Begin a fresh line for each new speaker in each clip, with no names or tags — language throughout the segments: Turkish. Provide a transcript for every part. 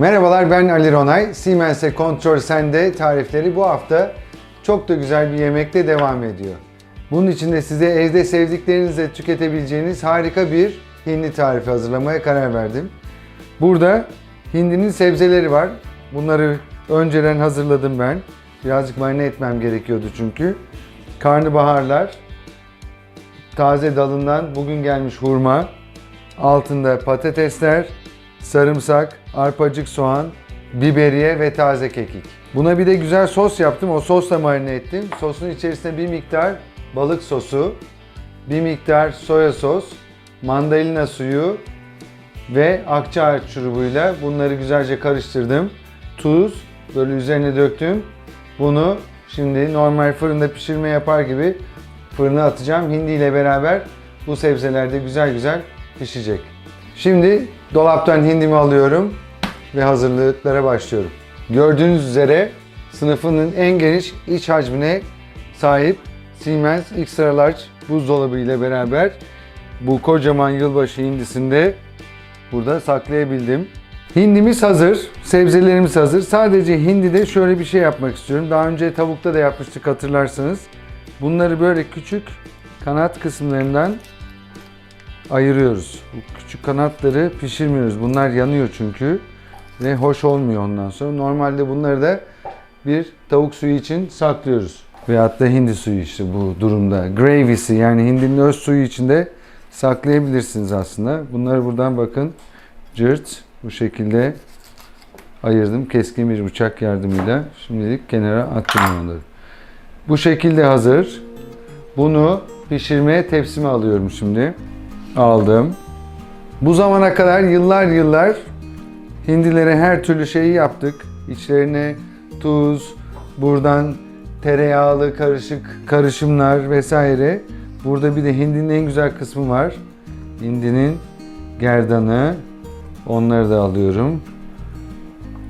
Merhabalar ben Ali Ronay. Siemens'e Kontrol Sende tarifleri bu hafta çok da güzel bir yemekle devam ediyor. Bunun için de size evde sevdiklerinizle tüketebileceğiniz harika bir hindi tarifi hazırlamaya karar verdim. Burada hindinin sebzeleri var. Bunları önceden hazırladım ben. Birazcık marine etmem gerekiyordu çünkü. Karnabaharlar, taze dalından bugün gelmiş hurma, altında patatesler, sarımsak, arpacık soğan, biberiye ve taze kekik. Buna bir de güzel sos yaptım. O sosla marine ettim. Sosun içerisine bir miktar balık sosu, bir miktar soya sos, mandalina suyu ve akçaağaç şurubuyla bunları güzelce karıştırdım. Tuz böyle üzerine döktüm. Bunu şimdi normal fırında pişirme yapar gibi fırına atacağım. Hindi ile beraber bu sebzeler de güzel güzel pişecek. Şimdi dolaptan hindimi alıyorum ve hazırlıklara başlıyorum. Gördüğünüz üzere sınıfının en geniş iç hacmine sahip Siemens Extra Large buzdolabı ile beraber bu kocaman yılbaşı hindisinde burada saklayabildim. Hindimiz hazır, sebzelerimiz hazır. Sadece hindide şöyle bir şey yapmak istiyorum. Daha önce tavukta da yapmıştık hatırlarsanız. Bunları böyle küçük kanat kısımlarından ayırıyoruz. Küçük kanatları pişirmiyoruz. Bunlar yanıyor çünkü ve hoş olmuyor ondan sonra. Normalde bunları da bir tavuk suyu için saklıyoruz. Veyahut da hindi suyu işte bu durumda. Gravy'si yani hindinin öz suyu içinde saklayabilirsiniz aslında. Bunları buradan bakın cırt bu şekilde ayırdım keskin bir bıçak yardımıyla. Şimdilik kenara attım onları. Bu şekilde hazır. Bunu pişirmeye tepsime alıyorum şimdi. Aldım. Bu zamana kadar yıllar yıllar hindilere her türlü şeyi yaptık. İçlerine tuz, buradan tereyağlı karışık karışımlar vesaire. Burada bir de hindinin en güzel kısmı var. Hindinin gerdanı. Onları da alıyorum.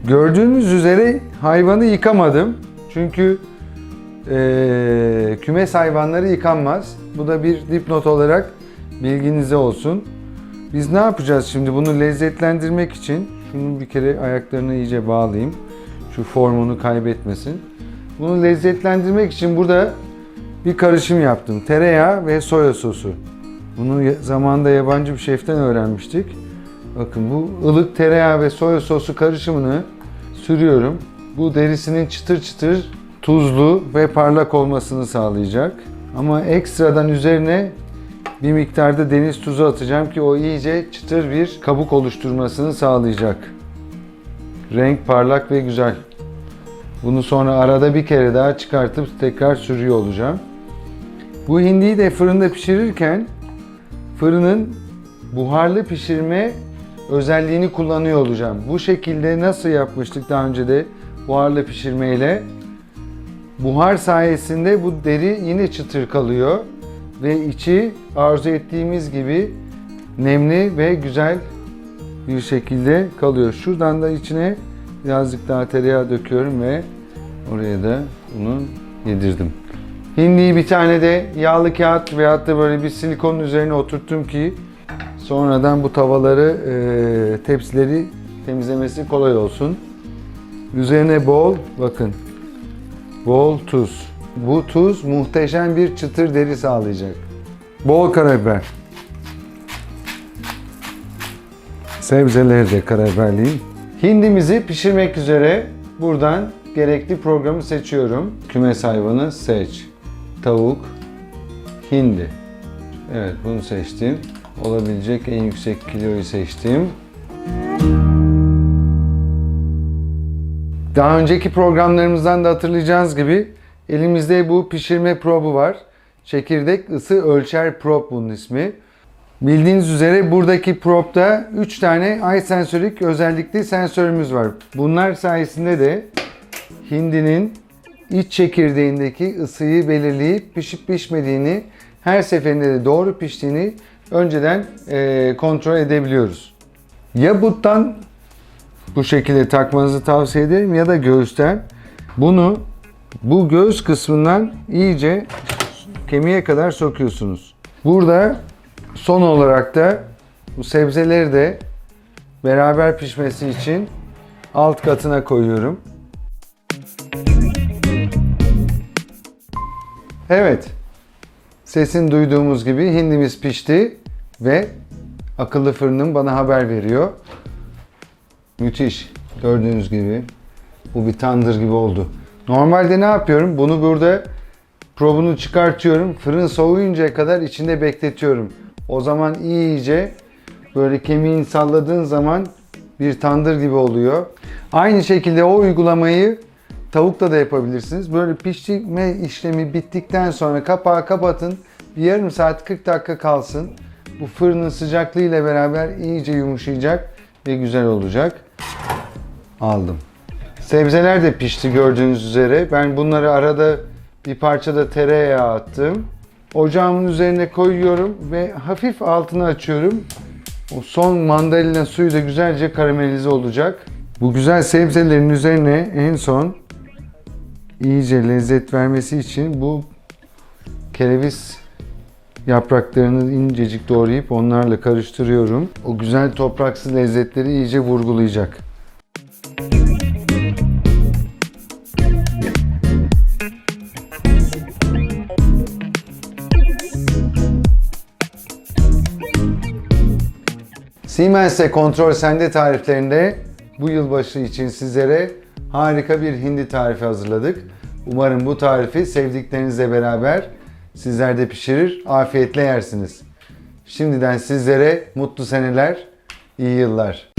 Gördüğünüz üzere hayvanı yıkamadım. Çünkü eee, kümes hayvanları yıkanmaz. Bu da bir dipnot olarak bilginize olsun. Biz ne yapacağız şimdi bunu lezzetlendirmek için? Şunu bir kere ayaklarına iyice bağlayayım. Şu formunu kaybetmesin. Bunu lezzetlendirmek için burada bir karışım yaptım. Tereyağı ve soya sosu. Bunu zamanında yabancı bir şeften öğrenmiştik. Bakın bu ılık tereyağı ve soya sosu karışımını sürüyorum. Bu derisinin çıtır çıtır tuzlu ve parlak olmasını sağlayacak. Ama ekstradan üzerine bir miktarda deniz tuzu atacağım ki o iyice çıtır bir kabuk oluşturmasını sağlayacak. Renk parlak ve güzel. Bunu sonra arada bir kere daha çıkartıp tekrar sürüyor olacağım. Bu hindiyi de fırında pişirirken fırının buharlı pişirme özelliğini kullanıyor olacağım. Bu şekilde nasıl yapmıştık daha önce de buharlı pişirmeyle? Buhar sayesinde bu deri yine çıtır kalıyor ve içi arzu ettiğimiz gibi nemli ve güzel bir şekilde kalıyor. Şuradan da içine birazcık daha tereyağı döküyorum ve oraya da bunu yedirdim. Hindiyi bir tane de yağlı kağıt veyahut da böyle bir silikonun üzerine oturttum ki sonradan bu tavaları, e, tepsileri temizlemesi kolay olsun. Üzerine bol, bakın, bol tuz. Bu tuz muhteşem bir çıtır deri sağlayacak. Bol karabiber. Sebzeleri de karabiberliyim. Hindimizi pişirmek üzere buradan gerekli programı seçiyorum. Kümes hayvanı seç. Tavuk, hindi. Evet bunu seçtim. Olabilecek en yüksek kiloyu seçtim. Daha önceki programlarımızdan da hatırlayacağınız gibi elimizde bu pişirme probu var. Çekirdek ısı ölçer prob bunun ismi. Bildiğiniz üzere buradaki probda 3 tane eye sensorik özellikli sensörümüz var. Bunlar sayesinde de hindinin iç çekirdeğindeki ısıyı belirleyip pişip pişmediğini her seferinde de doğru piştiğini önceden eee, kontrol edebiliyoruz. Ya buttan bu şekilde takmanızı tavsiye ederim ya da göğüsten. Bunu bu göğüs kısmından iyice kemiğe kadar sokuyorsunuz. Burada son olarak da bu sebzeleri de beraber pişmesi için alt katına koyuyorum. Evet. Sesin duyduğumuz gibi hindimiz pişti ve akıllı fırınım bana haber veriyor. Müthiş. Gördüğünüz gibi bu bir tandır gibi oldu. Normalde ne yapıyorum? Bunu burada probunu çıkartıyorum. Fırın soğuyuncaya kadar içinde bekletiyorum. O zaman iyice böyle kemiğini salladığın zaman bir tandır gibi oluyor. Aynı şekilde o uygulamayı tavukla da yapabilirsiniz. Böyle pişirme işlemi bittikten sonra kapağı kapatın. Bir yarım saat 40 dakika kalsın. Bu fırının sıcaklığıyla beraber iyice yumuşayacak ve güzel olacak. Aldım. Sebzeler de pişti gördüğünüz üzere. Ben bunları arada bir parça da tereyağı attım. Ocağımın üzerine koyuyorum ve hafif altını açıyorum. O son mandalina suyu da güzelce karamelize olacak. Bu güzel sebzelerin üzerine en son iyice lezzet vermesi için bu kereviz yapraklarını incecik doğrayıp onlarla karıştırıyorum. O güzel topraksı lezzetleri iyice vurgulayacak. Siemens'e kontrol sende tariflerinde bu yılbaşı için sizlere harika bir hindi tarifi hazırladık. Umarım bu tarifi sevdiklerinizle beraber sizler de pişirir, afiyetle yersiniz. Şimdiden sizlere mutlu seneler, iyi yıllar.